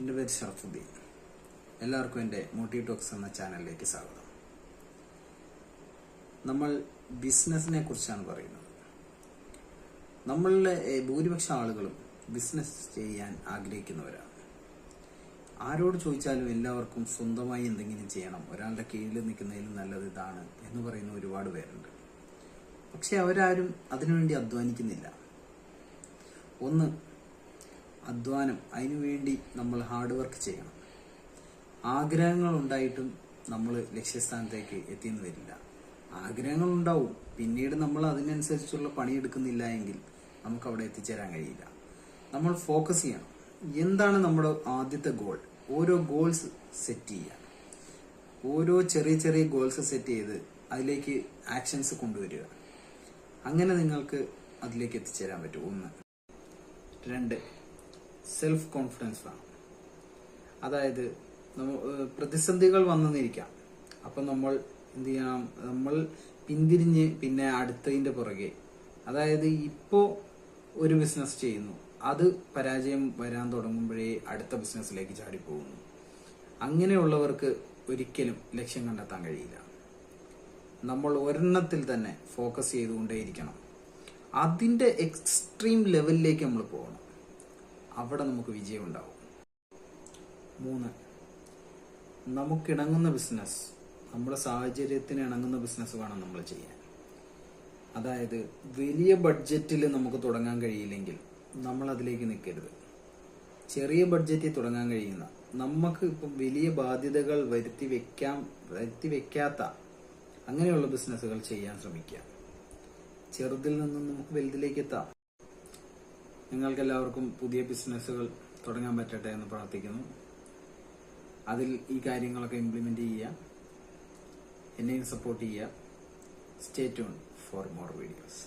എന്റെ പേര് ഷറഫുദ്ദീൻ എല്ലാവർക്കും എന്റെ മോട്ടി ടോക്സ് എന്ന ചാനലിലേക്ക് സ്വാഗതം. നമ്മൾ ബിസിനസ്സിനെ കുറിച്ചാണ് പറയുന്നത്. നമ്മളിലെ ഭൂരിപക്ഷം ആളുകളും ബിസിനസ് ചെയ്യാൻ ആഗ്രഹിക്കുന്നവരാണ്. ആരോട് ചോദിച്ചാലും എല്ലാവർക്കും സ്വന്തമായി എന്തെങ്കിലും ചെയ്യണം. ഒരാളുടെ കീഴിൽ നിൽക്കുന്നതിലും നല്ലത് ഇതാണ് എന്ന് പറയുന്ന ഒരുപാട് പേരുണ്ട്. പക്ഷെ അവരാരും അതിനുവേണ്ടി അധ്വാനിക്കുന്നില്ല. ഒന്ന് അധ്വാനം അതിനുവേണ്ടി നമ്മൾ ഹാർഡ് വർക്ക് ചെയ്യണം. ആഗ്രഹങ്ങൾ ഉണ്ടായിട്ടും നമ്മൾ ലക്ഷ്യസ്ഥാനത്തേക്ക് എത്തിയെന്ന് വരില്ല. ആഗ്രഹങ്ങൾ ഉണ്ടാവും. പിന്നീട് നമ്മൾ അതിനനുസരിച്ചുള്ള പണിയെടുക്കുന്നില്ല എങ്കിൽ നമുക്ക് അവിടെ എത്തിച്ചേരാൻ കഴിയില്ല. നമ്മൾ ഫോക്കസ് ചെയ്യണം. എന്താണ് നമ്മുടെ ആദ്യത്തെ ഗോൾ ഓരോ ഗോൾസ് സെറ്റ് ചെയ്യുക. ഓരോ ചെറിയ ചെറിയ ഗോൾസ് സെറ്റ് ചെയ്ത് അതിലേക്ക് ആക്ഷൻസ് കൊണ്ടുവരിക. അങ്ങനെ നിങ്ങൾക്ക് അതിലേക്ക് എത്തിച്ചേരാൻ പറ്റും. ഒന്ന്. രണ്ട്. സെൽഫ് കോൺഫിഡൻസ് വേണം അതായത് പ്രതിസന്ധികൾ വന്നെന്നിരിക്കാം അപ്പം നമ്മൾ എന്ത് ചെയ്യണം? നമ്മൾ പിന്തിരിഞ്ഞ് പിന്നെ അടുത്തതിന്റെ പുറകെ. അതായത് ഇപ്പോൾ ഒരു ബിസിനസ് ചെയ്യുന്നു. അത് പരാജയം വരാൻ തുടങ്ങുമ്പോഴേ അടുത്ത ബിസിനസ്സിലേക്ക് ചാടിപ്പോകുന്നു. അങ്ങനെയുള്ളവർക്ക് ഒരിക്കലും ലക്ഷ്യം കണ്ടെത്താൻ കഴിയില്ല. നമ്മൾ ഒരെണ്ണത്തിൽ തന്നെ ഫോക്കസ് ചെയ്തുകൊണ്ടേയിരിക്കണം. അതിന്റെ എക്സ്ട്രീം ലെവലിലേക്ക് നമ്മൾ പോകണം. അവിടെ നമുക്ക് വിജയം ഉണ്ടാവും മൂന്ന് നമുക്കിണങ്ങുന്ന ബിസിനസ് നമ്മുടെ സാഹചര്യത്തിന് ഇണങ്ങുന്ന ബിസിനസ് വേണം നമ്മൾ ചെയ്യാൻ. അതായത് വലിയ ബഡ്ജറ്റിൽ നമുക്ക് തുടങ്ങാൻ കഴിയില്ലെങ്കിൽ നമ്മൾ അതിലേക്ക് നിൽക്കരുത്. ചെറിയ ബഡ്ജറ്റിൽ തുടങ്ങാൻ കഴിയുന്ന നമുക്ക് ഇപ്പം വലിയ ബാധ്യതകൾ വരുത്തി വെക്കാം വരുത്തി വെക്കാത്ത അങ്ങനെയുള്ള ബിസിനസ്സുകൾ ചെയ്യാൻ ശ്രമിക്കുക. ചെറുതിൽ നിന്നും നമുക്ക് വലുതിലേക്ക് എത്താം. നിങ്ങൾക്ക് എല്ലാവർക്കും പുതിയ ബിസിനസ്സുകൾ തുടങ്ങാൻ പറ്റട്ടെ എന്ന് പ്രാർത്ഥിക്കുന്നു. അതിൽ ഈ കാര്യങ്ങളൊക്കെ ഇംപ്ലിമെന്റ് ചെയ്യുക. എന്നെയും സപ്പോർട്ട് ചെയ്യുക. Stay tune for more videos